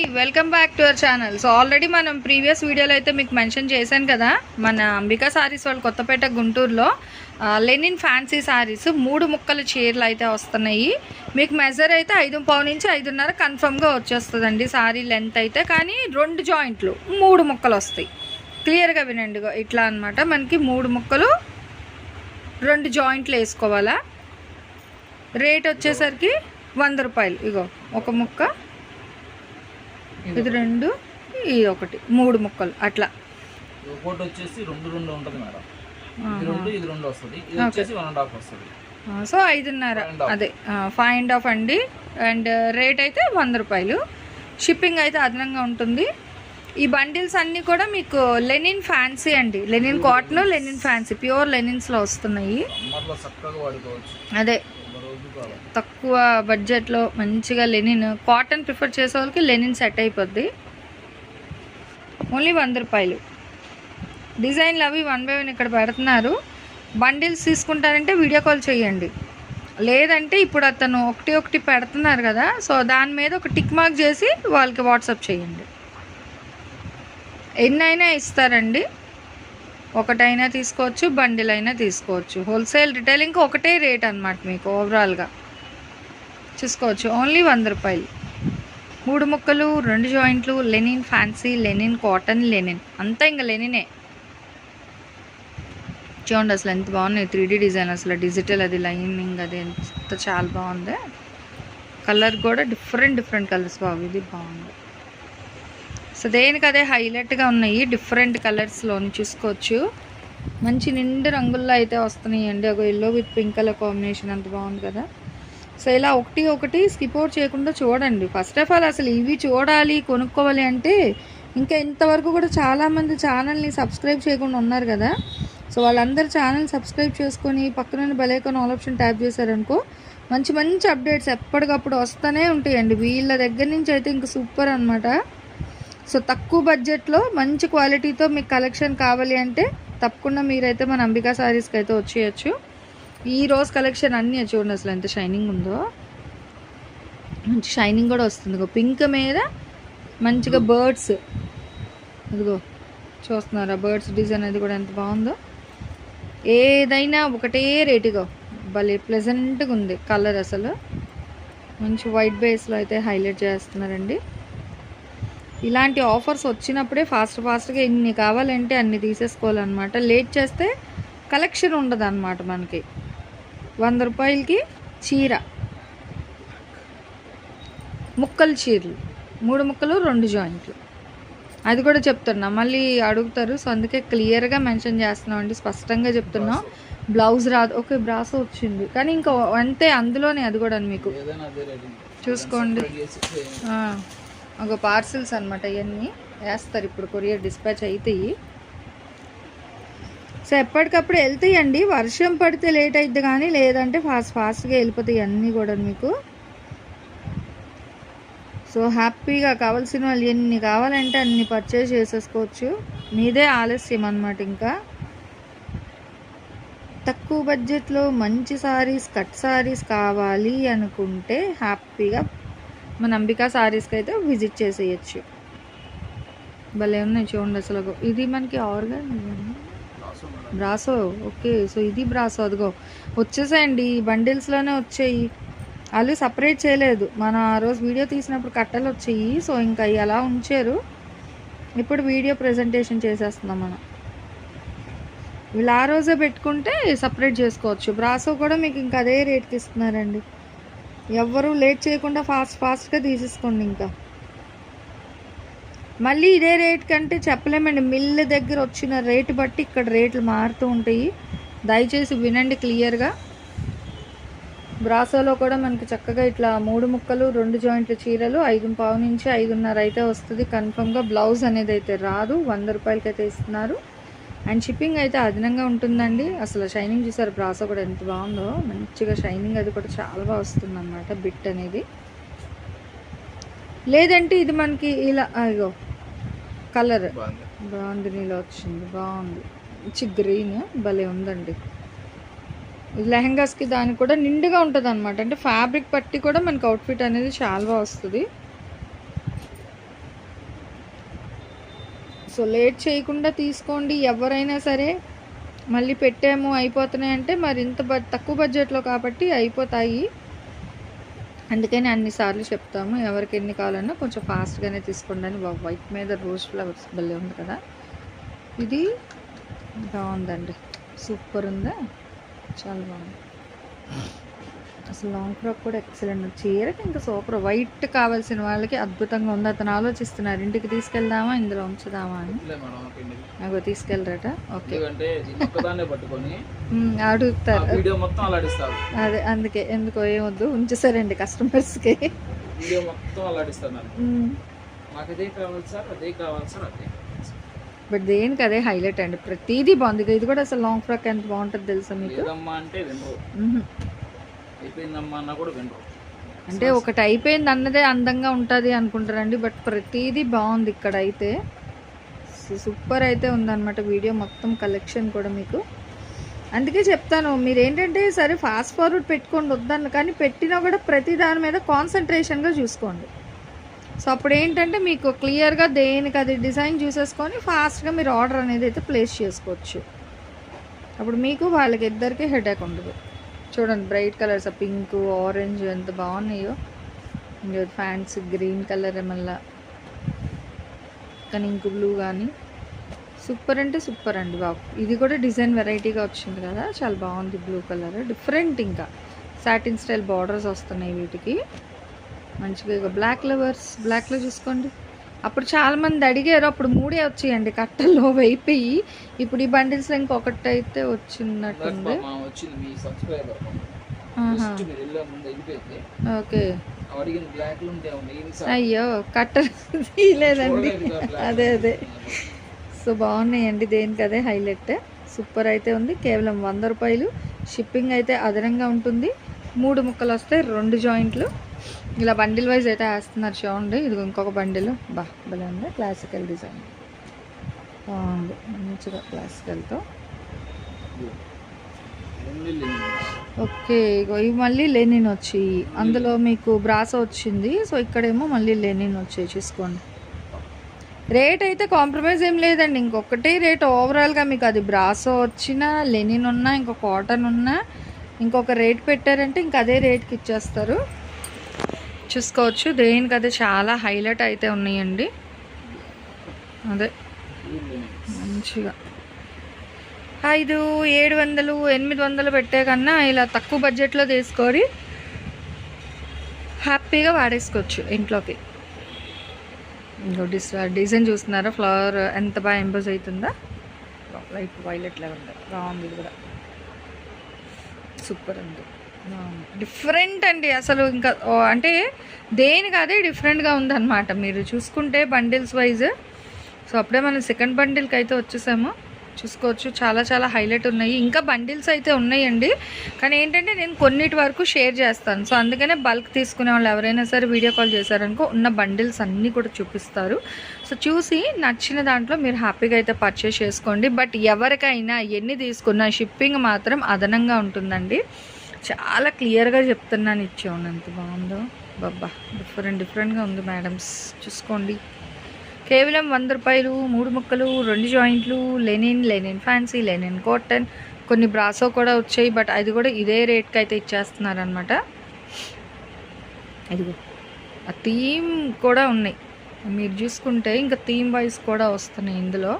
Welcome back to our channel. So already మనం previous వీడియోలో అయితే మీకు మెన్షన్ చేశాను కదా మన అంబికా సారీస్ వాళ్ళు కొత్తపేట గుంటూరులో లెనిన్ ఫ్యాన్సీ సారీస్ మూడు ముక్కల చీరలు అయితే వస్తున్నాయి. మీకు మెజర్ అయితే ఐదు పావు నుంచి ఐదున్నర కన్ఫర్మ్గా వచ్చేస్తుందండి సారీ లెంత్ అయితే. కానీ రెండు జాయింట్లు మూడు ముక్కలు వస్తాయి. క్లియర్గా వినండి ఇట్లా అన్నమాట. మనకి మూడు ముక్కలు రెండు జాయింట్లు వేసుకోవాలా. రేట్ వచ్చేసరికి వంద రూపాయలు. ఇగో ఒక ముక్క ఇది రెండు ఇది ఒకటి. మూడు ముక్కలు అట్లా. ఒకటి వచ్చేసి రెండు రెండు ఉంటుంది మేడం. ఇది రెండు ఇది రెండు వస్తుంది. ఇది వచ్చేసి వన్ అండ్ హాఫ్ వస్తుంది. ఆ, సో ఐదున్నర. అదే ఫైవ్ అండ్ హాఫ్ అండి. అండ్ రేట్ అయితే వంద రూపాయలు. షిప్పింగ్ అయితే అదనంగా ఉంటుంది. ఈ బండిల్స్ అన్నీ కూడా మీకు లెనిన్ ఫ్యాన్సీ అండి. Linen cotton linen fancy. Pure లెనిన్స్లో వస్తున్నాయి. అదే. తక్కువ బడ్జెట్లో మంచిగా లెనిన్ కాటన్ ప్రిఫర్ చేసే వాళ్ళకి లెనిన్ సెట్ అయిపోద్ది. ఓన్లీ వంద రూపాయలు. డిజైన్లు అవి వన్ బై వన్ ఇక్కడ పెడుతున్నారు. బండిల్స్ తీసుకుంటారంటే వీడియో కాల్ చేయండి. లేదంటే ఇప్పుడు అతను ఒకటి ఒకటి పెడుతున్నారు కదా సో దాని మీద ఒక టిక్ మార్క్ చేసి వాళ్ళకి వాట్సాప్ చేయండి. ఎన్నైనా ఇస్తారండి. ఒకటైనా తీసుకోవచ్చు బండిల్ అయినా తీసుకోవచ్చు. హోల్సేల్ రిటైలింగ్కి ఒకటే రేట్ అనమాట మీకు ఓవరాల్గా చూసుకోవచ్చు. ఓన్లీ వంద రూపాయలు. మూడు ముక్కలు రెండు జాయింట్లు linen fancy linen cotton linen. అంతా ఇంకా లెనినే. చూడండి అసలు ఎంత బాగున్నాయి త్రీ డీ డిజైన్ అసలు. డిజిటల్ అది లైనింగ్ అది ఎంత చాలా బాగుంది. కలర్ కూడా డిఫరెంట్ డిఫరెంట్ కలర్స్ బాగుంది ఇది బాగుంది. సో దేనికి అదే హైలైట్గా ఉన్నాయి డిఫరెంట్ కలర్స్లోని చూసుకోవచ్చు. మంచి నిండు రంగుల్లో అయితే వస్తున్నాయి అండి ఒక yellow with pink colour combination అంత బాగుంది కదా. సో ఇలా ఒకటి ఒకటి స్కిప్ అవుట్ చేయకుండా చూడండి. ఫస్ట్ ఆఫ్ ఆల్ అసలు ఇవి చూడాలి కొనుక్కోవాలి అంటే ఇంకా ఇంతవరకు కూడా చాలామంది ఛానల్ని సబ్స్క్రైబ్ చేయకుండా ఉన్నారు కదా. సో వాళ్ళందరూ ఛానల్ సబ్స్క్రైబ్ చేసుకొని పక్కన bell icon all option tap చేశారనుకో మంచి మంచి అప్డేట్స్ ఎప్పటికప్పుడు వస్తూనే ఉంటాయండి. వీళ్ళ దగ్గర నుంచి అయితే ఇంకా సూపర్ అనమాట సో తక్కువ బడ్జెట్లో మంచి క్వాలిటీతో మీకు కలెక్షన్ కావాలి అంటే తప్పకుండా మీరైతే మన అంబికా శారీస్కి అయితే వచ్చేయచ్చు. ఈ రోజు కలెక్షన్ అన్నీ చూడండి అసలు ఎంత షైనింగ్ ఉందో. మంచి షైనింగ్ కూడా వస్తుంది. పింక్ మీద మంచిగా బర్డ్స్ ఇదిగో చూస్తున్నారా బర్డ్స్ డిజైన్ అది కూడా ఎంత బాగుందో. ఏదైనా ఒకటే రేటుగా భలే ప్లెజెంట్గా ఉంది కలర్ అసలు. మంచి వైట్ బేస్లో అయితే హైలైట్ చేస్తున్నారండి. ఇలాంటి ఆఫర్స్ వచ్చినప్పుడే ఫాస్ట్ ఫాస్ట్గా ఎన్ని కావాలంటే అన్ని తీసేసుకోవాలన్నమాట. లేట్ చేస్తే కలెక్షన్ ఉండదు అనమాట మనకి. వంద రూపాయలకి చీర. ముక్కలు చీరలు. మూడు ముక్కలు రెండు జాయింట్లు. అది కూడా చెప్తున్నా. మళ్ళీ అడుగుతారు. సో అందుకే క్లియర్గా మెన్షన్ చేస్తున్నాం అండి. స్పష్టంగా చెప్తున్నాం. బ్లౌజ్ రాదు. ఓకే బ్రాసో వచ్చింది. కానీ ఇంకా అంతే అందులోనే అది కూడా మీకు. చూసుకోండి. ఒక పార్సిల్స్ అనమాట ఇవన్నీ వేస్తారు ఇప్పుడు కొరియర్ డిస్పాచ్ అవుతాయి సో ఎప్పటికప్పుడు వెళ్తాయండి. వర్షం పడితే లేట్ అవుతుంది కానీ లేదంటే ఫాస్ట్ ఫాస్ట్గా వెళ్ళిపోతాయి అన్నీ కూడా మీకు. సో హ్యాపీగా కావాల్సిన వాళ్ళు ఎన్ని కావాలంటే అన్ని పర్చేస్ చేసేసుకోవచ్చు. మీదే ఆలస్యం అనమాట ఇంకా. తక్కువ బడ్జెట్లో మంచి సారీస్ కట్ సారీస్ కావాలి అనుకుంటే హ్యాపీగా మన అంబికా సారీస్కి అయితే విజిట్ చేసేయచ్చు. భలే ఉన్నాయి చూడండి అసలు. ఇది మనకి ఆర్గాన్ బ్రాసో? ఓకే సో ఇది బ్రాసో. అదిగో వచ్చేసాయండి. ఈ బండిల్స్లోనే వచ్చాయి. వాళ్ళు సపరేట్ చేయలేదు. మన ఆ రోజు వీడియో తీసినప్పుడు కట్టలు వచ్చాయి. సో ఇంకా అవి అలా ఉంచారు. ఇప్పుడు వీడియో ప్రజెంటేషన్ చేసేస్తున్నాం మనం. వీళ్ళు ఆ రోజే పెట్టుకుంటే సపరేట్ చేసుకోవచ్చు. బ్రాసో కూడా మీకు ఇంకా అదే రేట్కి ఇస్తున్నారండి. ఎవ్వరూ లేట్ చేయకుండా ఫాస్ట్ ఫాస్ట్గా తీసేసుకోండి ఇంకా. మళ్ళీ ఇదే రేట్ కంటే చెప్పలేమండి. మిల్ దగ్గర వచ్చిన రేటు బట్టి ఇక్కడ రేట్లు మారుతూ ఉంటాయి. దయచేసి వినండి క్లియర్గా. బ్రాసోలో కూడా మనకి చక్కగా ఇట్లా మూడు ముక్కలు రెండు జాయింట్ల చీరలు ఐదు పావు నుంచి ఐదున్నర అయితే వస్తుంది. కన్ఫర్మ్గా బ్లౌజ్ అనేది అయితే రాదు. వంద రూపాయలకి అయితే ఇస్తున్నారు. అండ్ షిప్పింగ్ అయితే అదనంగా ఉంటుందండి. అసలు షైనింగ్ చూసారు? బ్రాసో కూడా ఎంత బాగుందో. మంచిగా షైనింగ్ అది కూడా చాలా బాగా వస్తుంది అనమాట బిట్ అనేది. లేదంటే ఇది మనకి ఇలా అయ్యో కలర్. బాగుంది. బాగుంది నీలో వచ్చింది. బాగుంది. మంచి గ్రీన్ భలే ఉందండి. లెహంగాస్కి దానికి కూడా నిండుగా ఉంటుంది అనమాట అంటే ఫ్యాబ్రిక్ పట్టి కూడా మనకి అవుట్ఫిట్ అనేది చాలా బాగా వస్తుంది. సో లేట్ చేయకుండా తీసుకోండి ఎవరైనా సరే. మళ్ళీ పెట్టాము అయిపోతున్నాయి అంటే మరి ఇంత బ తక్కువ బడ్జెట్లో కాబట్టి అయిపోతాయి. అందుకని అన్నిసార్లు చెప్తాము ఎవరికి ఎన్ని కావాలన్నా కొంచెం ఫాస్ట్గానే తీసుకోండి అని. వైట్ మీద రోజ్ ఫ్లవర్స్ భలే ఉంది కదా. ఇది బాగుందండి. సూపర్ ఉందా? చాలా బాగుంది. అసలు లాంగ్ ఫ్రాక్ కూడా ఎక్సలెంట్ చీరకి ఇంకా సూపర్ వైట్ కావాల్సిన వాళ్ళకి అద్భుతంగా ఉంది. అతను ఆలోచిస్తున్నారు ఇంటికి తీసుకెళ్దామా ఇందులో ఉంచుదామా అని. నాకు తీసుకెళ్ళరట ఓకే. అడుగుతారు అదే అందుకే. ఎందుకో ఏమొద్దు. ఉంచేసారండి కస్టమర్స్కి వీడియో మొత్తం అలాడిస్తారు నన్ను మ్మ్. మాకు అదే కావాలి సార్ అదే కావాలి సార్ అదే. బట్ దేనికి అదే హైలైట్ అండి? ప్రతిదీ బాగుంది. ఇది కూడా అసలు లాంగ్ ఫ్రాక్ ఎంత బాగుంటుంది తెలుసా మీకు? అంటే. అయిపోయిందమ్మా అన్నా కూడా వినరు. అంటే ఒకటి అయిపోయింది అన్నదే అందంగా ఉంటుంది అనుకుంటారండి బట్ ప్రతిదీ బాగుంది ఇక్కడ అయితే సూపర్ అయితే ఉందన్నమాట వీడియో మొత్తం కలెక్షన్ కూడా మీకు. అందుకే చెప్తాను మీరు ఏంటంటే సరే ఫాస్ట్ ఫార్వర్డ్ పెట్టుకోండి వద్దన్న కానీ పెట్టినా కూడా ప్రతి దాని మీద కాన్సన్ట్రేషన్గా చూసుకోండి. సో అప్పుడు ఏంటంటే మీకు క్లియర్గా దేనికి అది డిజైన్ చూసేసుకొని ఫాస్ట్గా మీరు ఆర్డర్ అనేది అయితే ప్లేస్ చేసుకోవచ్చు. అప్పుడు మీకు వాళ్ళకి ఇద్దరికి హెడేక్ ఉండదు. చూడండి బ్రైట్ కలర్స్ పింక్ ఆరెంజ్ ఎంత బాగున్నాయో. ఇంకా గ్రీన్ కలర్ మళ్ళా కానీ ఇంక బ్లూ కానీ సూపర్ అంటే సూపర్ అండి బాబు. ఇది కూడా డిజైన్ వెరైటీగా వచ్చింది కదా చాలా బాగుంది బ్లూ కలర్ డిఫరెంట్ ఇంకా. సాటిన్ స్టైల్ బార్డర్స్ వస్తున్నాయి వీటికి. మంచిగా ఇక బ్లాక్ లవర్స్ బ్లాక్లో చూసుకోండి. అప్పుడు చాలా మంది అడిగారు అప్పుడు మూడే వచ్చాయండి కట్టల్లో అయిపోయి ఇప్పుడు ఈ బండిల్స్లో ఇంకొకటి అయితే వచ్చినట్టుంది ఓకే. అయ్యో కట్టర్ తీయలేదండి. అదే అదే. సో బాగున్నాయండి దేనికి అదే హైలైట్. సూపర్ అయితే ఉంది కేవలం వంద రూపాయలు. షిప్పింగ్ అయితే అదనంగా ఉంటుంది. మూడు ముక్కలు వస్తాయి రెండు జాయింట్లు. ఇలా బండిల్ వైజ్ అయితే వేస్తున్నారు చూడండి. ఇది ఇంకొక బండిల్. బా భలే ఉంది. క్లాసికల్ డిజైన్ బాగుంది. మంచిగా క్లాసికల్తో ఓకే ఇగో ఇవి మళ్ళీ లెనిన్ వచ్చి అందులో మీకు బ్రాసో వచ్చింది. సో ఇక్కడేమో మళ్ళీ లెనిన్ వచ్చాయి. చూసుకోండి. రేట్ అయితే కాంప్రమైజ్ ఏం లేదండి. ఇంకొకటే రేట్ ఓవరాల్గా మీకు అది బ్రాసో వచ్చినా లెనిన్ ఉన్నా ఇంకో కాటన్ ఉన్నా ఇంకొక రేట్ పెట్టారంటే ఇంక అదే రేట్కి ఇచ్చేస్తారు. చూసుకోవచ్చు. దేనికి అదే చాలా హైలైట్ అయితే ఉన్నాయండి. అదే. మంచిగా. ఐదు ఏడు వందలు ఎనిమిది వందలు పెట్టే కన్నా ఇలా తక్కువ బడ్జెట్లో తీసుకొని హ్యాపీగా వాడేసుకోవచ్చు ఇంట్లోకి. ఇంకో డిస్ డిజైన్ చూస్తున్నారా? ఫ్లవర్ ఎంత బాగా ఎంబోజ్ అవుతుందా? లైట్ వైలెట్ లెవెల్ ఉంది. బాగుంది ఇది కూడా. సూపర్ ఉంది. డిఫరెంట్ అండి అసలు ఇంకా అంటే దేనికి అదే డిఫరెంట్గా ఉందన్నమాట. మీరు చూసుకుంటే బండిల్స్ వైజ్ సో అప్పుడే మనం సెకండ్ బండిల్కి అయితే వచ్చేసాము. చూసుకోవచ్చు. చాలా చాలా హైలైట్ ఉన్నాయి. ఇంకా బండిల్స్ అయితే ఉన్నాయండి. కానీ ఏంటంటే నేను కొన్నిటి వరకు షేర్ చేస్తాను. సో అందుకనే బల్క్ తీసుకునే వాళ్ళు ఎవరైనా సరే వీడియో కాల్ చేశారనుకో ఉన్న బండిల్స్ అన్నీ కూడా చూపిస్తారు. సో చూసి నచ్చిన దాంట్లో మీరు హ్యాపీగా అయితే పర్చేస్ చేసుకోండి. బట్ ఎవరికైనా ఎన్ని తీసుకున్నా షిప్పింగ్ మాత్రం అదనంగా ఉంటుందండి. చాలా క్లియర్గా చెప్తున్నాను ఇచ్చాను ఎంత బాగుందో? బాబా డిఫరెంట్ డిఫరెంట్గా ఉంది మేడమ్స్. చూసుకోండి. కేవలం వంద రూపాయలు మూడు ముక్కలు రెండు జాయింట్లు linen linen fancy linen cotton కొన్ని బ్రాసో కూడా వచ్చాయి బట్ అది కూడా ఇదే రేట్కి అయితే ఇచ్చేస్తున్నారనమాట ఇదిగో ఆ థీమ్ కూడా ఉన్నాయి. మీరు చూసుకుంటే ఇంకా థీమ్ వైజ్ కూడా వస్తున్నాయి ఇందులో.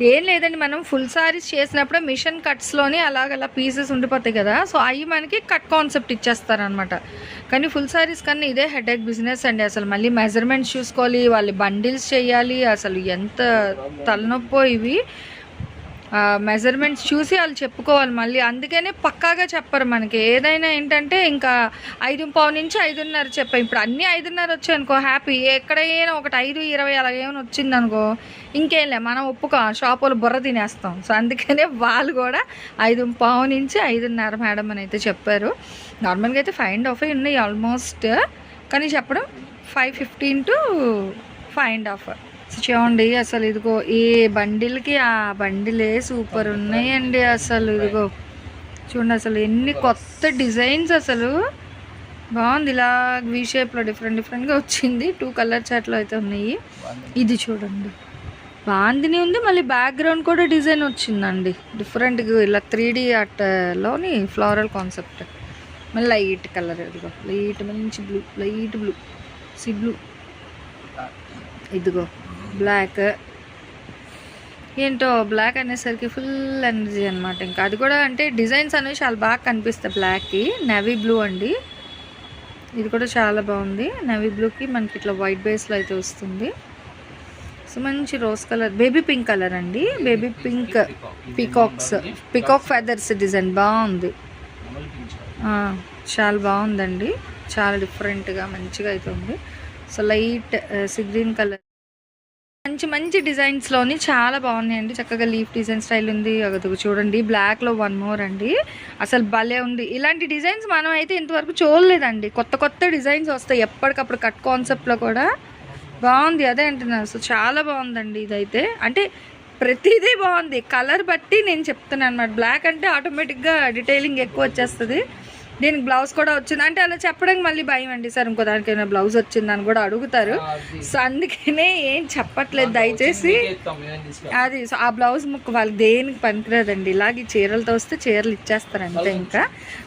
ఏం లేదండి మనం ఫుల్ సారీస్ చేసినప్పుడు మిషన్ కట్స్లోనే అలాగలా పీసెస్ ఉండిపోతాయి కదా. సో అవి మనకి కట్ కాన్సెప్ట్ ఇచ్చేస్తారనమాట కానీ ఫుల్ సారీస్ కన్నా ఇదే హెడేక్ బిజినెస్ అండి. అసలు మళ్ళీ మెజర్మెంట్స్ చూసుకోవాలి వాళ్ళు బండిల్స్ చేయాలి అసలు ఎంత తలనొప్పో ఇవి. మెజర్మెంట్స్ చూసి వాళ్ళు చెప్పుకోవాలి మళ్ళీ. అందుకనే పక్కాగా చెప్పరు మనకి. ఏదైనా ఏంటంటే ఇంకా ఐదు పావు నుంచి ఐదున్నర చెప్పాం. ఇప్పుడు అన్నీ ఐదున్నర వచ్చాయి అనుకో హ్యాపీ ఎక్కడైనా ఒకటి ఐదు ఇరవై అలా ఏమైనా వచ్చిందనుకో ఇంకేంలే మనం ఒప్పుకో షాపులు బుర్ర తినేస్తాం. సో అందుకనే వాళ్ళు కూడా ఐదు పావు నుంచి ఐదున్నర మేడం అని అయితే చెప్పారు. నార్మల్గా అయితే ఫైవ్ అండ్ హాఫ్ ఉన్నాయి ఆల్మోస్ట్ కానీ చెప్పడం five fifteen to five and half చూడండి అసలు ఇదిగో ఈ బండిల్కి ఆ బండిలే సూపర్ ఉన్నాయండి అసలు ఇదిగో. చూడండి అసలు ఎన్ని కొత్త డిజైన్స్ అసలు. బాగుంది ఇలా వీ షేప్లో డిఫరెంట్ డిఫరెంట్గా వచ్చింది. టూ కలర్ చాట్లో అయితే ఉన్నాయి. ఇది చూడండి. బాందిని ఉంది మళ్ళీ బ్యాక్గ్రౌండ్ కూడా డిజైన్ వచ్చిందండి. డిఫరెంట్గా ఇలా త్రీ డీ లోని ఫ్లోరల్ కాన్సెప్ట్ మళ్ళీ లైట్ కలర్ ఇదిగో. లైట్ మంచి blue light blue sea blue ఇదిగో. బ్లాక్ ఏంటో బ్లాక్ అనేసరికి ఫుల్ ఎనర్జీ అనమాట ఇంకా అది కూడా అంటే డిజైన్స్ అనేవి చాలా బాగా కనిపిస్తాయి బ్లాక్కి నెవీ బ్లూ అండి. ఇది కూడా చాలా బాగుంది. నెవీ బ్లూకి మనకి ఇట్లా వైట్ బేస్లో అయితే వస్తుంది. సో మంచి rose colour baby pink colour అండి. Baby pink peacocks peacock feathers design బాగుంది. చాలా బాగుందండి. చాలా డిఫరెంట్గా మంచిగా అయితే ఉంది so light sea green colour మంచి మంచి డిజైన్స్లోని చాలా బాగున్నాయండి. చక్కగా లీఫ్ డిజైన్ స్టైల్ ఉంది. అగదుగు చూడండి. బ్లాక్లో వన్ మోర్ అండి. అసలు భలే ఉంది. ఇలాంటి డిజైన్స్ మనం అయితే ఇంతవరకు చూడలేదండి. కొత్త కొత్త డిజైన్స్ వస్తాయి. ఎప్పటికప్పుడు కట్ కాన్సెప్ట్లో కూడా. బాగుంది. అదే అంటున్నాను సో చాలా బాగుందండి ఇదైతే. అంటే ప్రతిదీ బాగుంది. కలర్ బట్టి నేను చెప్తున్నాను అనమాట బ్లాక్ అంటే ఆటోమేటిక్గా డీటెయిలింగ్ ఎక్కువ వచ్చేస్తుంది. దీనికి బ్లౌజ్ కూడా వచ్చింది. అంటే అలా చెప్పడానికి మళ్ళీ భయం అండి సార్. ఇంకో దానికైనా బ్లౌజ్ వచ్చిందని కూడా అడుగుతారు. సో అందుకనే ఏం చెప్పట్లేదు. దయచేసి అది సో ఆ బ్లౌజ్ ముక్క వాళ్ళకి దేనికి పనికిరాదండి. ఇలాగ చీరలతో వస్తే చీరలు ఇచ్చేస్తారు అంతే ఇంకా.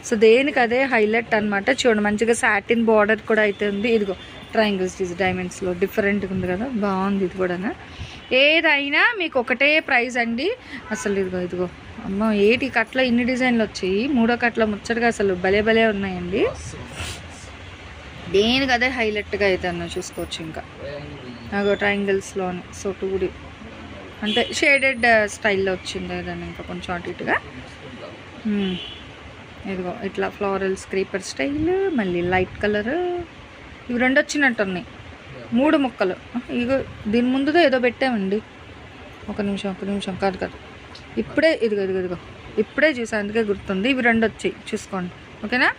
సో దేనికి అదే హైలైట్ అన్నమాట. చూడండి మంచిగా సాటిన్ బార్డర్ కూడా అయితే ఉంది. ఇదిగో ట్రయాంగిల్స్ డైమండ్స్లో డిఫరెంట్గా ఉంది కదా. బాగుంది ఇది కూడా ఏదైనా మీకు ఒకటే ప్రైస్ అండి. అసలు ఇదిగో ఇదిగో. అమ్మ ఏటి కట్ల ఇన్ని డిజైన్లు వచ్చాయి? మూడో కట్ల ముచ్చటగా అసలు భలే భలే ఉన్నాయండి. దేనికి అదే హైలైట్గా అయితే అన్న చూసుకోవచ్చు ఇంకా. నాకు ట్రయాంగిల్స్లోని. సో టూడి. అంటే షేడెడ్ స్టైల్లో వచ్చింది ఏదన్నా ఇంకా కొంచెం అటు ఇటుగా. ఇదిగో ఇట్లా ఫ్లోరల్ స్క్రీపర్ స్టైల్ మళ్ళీ లైట్ కలర్. ఇవి రెండు వచ్చినట్టు ఉన్నాయి మూడు ముక్కలు. ఇగో దీని ముందుదో ఏదో పెట్టామండి. ఒక నిమిషం ఒక నిమిషం. కాదు కాదు. ఇప్పుడే ఇదిగో ఇదిగో ఇదిగో. ఇప్పుడే చూసాను అందుకే గుర్తుంది. ఇవి రెండు వచ్చాయి. చూసుకోండి. ఓకేనా?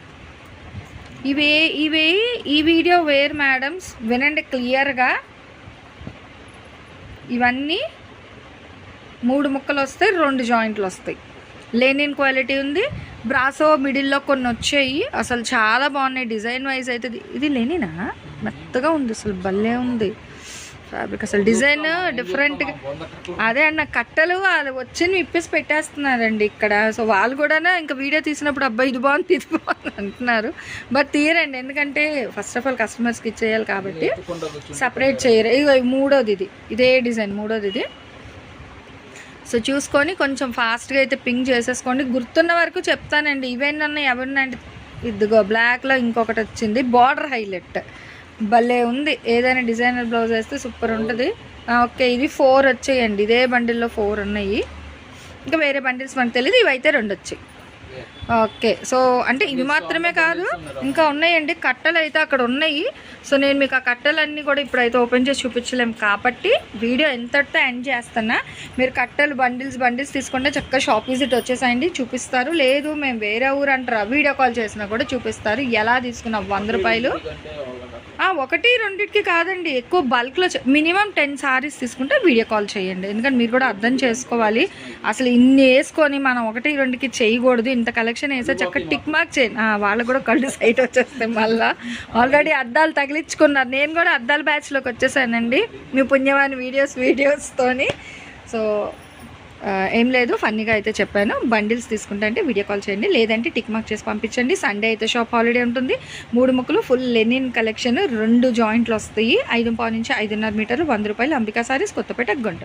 ఇవి ఇవే ఈ వీడియో వేర్ మేడమ్స్. వినండి క్లియర్గా. ఇవన్నీ మూడు ముక్కలు వస్తాయి రెండు జాయింట్లు వస్తాయి. లెనిన్ క్వాలిటీ ఉంది. బ్రాసో మిడిల్లో కొన్ని వచ్చాయి. అసలు చాలా బాగున్నాయి. డిజైన్ వైజ్ అయితే ఇది- ఇది లెనినా? మెత్తగా ఉంది అసలు భలే ఉంది. ఫ్యాబ్రిక్ అసలు డిజైన్ డిఫరెంట్గా అదే అన్న కట్టలు అది వచ్చి ఇప్పేసి పెట్టేస్తున్నారండి ఇక్కడ. సో వాళ్ళు కూడా ఇంకా వీడియో తీసినప్పుడు అబ్బాయి ఇది బాగుంది ఇది బాగుంది అంటున్నారు. బట్ తీయరండి ఎందుకంటే ఫస్ట్ ఆఫ్ ఆల్ కస్టమర్స్కి ఇచ్చేయాలి కాబట్టి సపరేట్ చేయరు. ఇగో ఇది మూడోది ఇది. ఇదే డిజైన్ మూడోది ఇది. సో చూసుకొని కొంచెం ఫాస్ట్గా అయితే పింక్ చేసేసుకోండి. గుర్తున్న వరకు చెప్తానండి. ఇవేంటన్నా ఎవరినండి ఇదిగో బ్లాక్లో ఇంకొకటి వచ్చింది బార్డర్ హైలైట్ భలే ఉంది. ఏదైనా డిజైనర్ బ్లౌజ్ వేస్తే సూపర్ ఉంటుంది. ఓకే ఇది ఫోర్ వచ్చాయండి. ఇదే బండిల్లో ఫోర్ ఉన్నాయి. ఇంకా వేరే బండిల్స్ మనకు తెలియదు ఇవైతే రెండు వచ్చాయి. ఓకే. సో అంటే ఇవి మాత్రమే కాదు ఇంకా ఉన్నాయండి. కట్టలు అయితే అక్కడ ఉన్నాయి. సో నేను మీకు ఆ కట్టలన్నీ కూడా ఇప్పుడైతే ఓపెన్ చేసి చూపించలేము కాబట్టి వీడియో ఎంతటితో ఎండ్ చేస్తున్నా మీరు కట్టలు బండిల్స్ బండిల్స్ తీసుకుంటే చక్కగా షాప్ విజిట్ వచ్చేసాయండి. చూపిస్తారు. లేదు మేము వేరే ఊరు అంటారా? వీడియో కాల్ చేసినా కూడా చూపిస్తారు. ఎలా తీసుకున్నాం వంద రూపాయలు? ఒకటి రెండింటికి కాదండి. ఎక్కువ బల్క్లో మినిమం టెన్ సారీస్ తీసుకుంటే వీడియో కాల్ చేయండి. ఎందుకంటే మీరు కూడా అర్థం చేసుకోవాలి. అసలు ఇన్ని వేసుకొని మనం ఒకటి రెండుకి చేయకూడదు. ఇంత కలెక్షన్ వేసే చక్క టిక్ మార్క్ చేయండి వాళ్ళకు కూడా కళ్ళు సైట్ వచ్చేస్తాయి మళ్ళా. ఆల్రెడీ అద్దాలు తగిలించుకున్నారు. నేను కూడా అద్దాల బ్యాచ్లోకి వచ్చేసానండి. మీ పుణ్యవాని వీడియోస్ వీడియోస్తోని సో ఏం లేదు ఫన్నీగా అయితే చెప్పాను. బండిల్స్ తీసుకుంటే అంటే వీడియో కాల్ చేయండి. లేదంటే టిక్ మార్క్ చేసి పంపించండి. సండే అయితే షాప్ హాలిడే ఉంటుంది. మూడు ముక్కలు ఫుల్ లెనిన్ కలెక్షన్ రెండు జాయింట్లు వస్తాయి. ఐదు పావు నుంచి ఐదున్నర మీటర్లు వంద రూపాయలు అంబికా సారీస్ కొత్తపేట గుంట.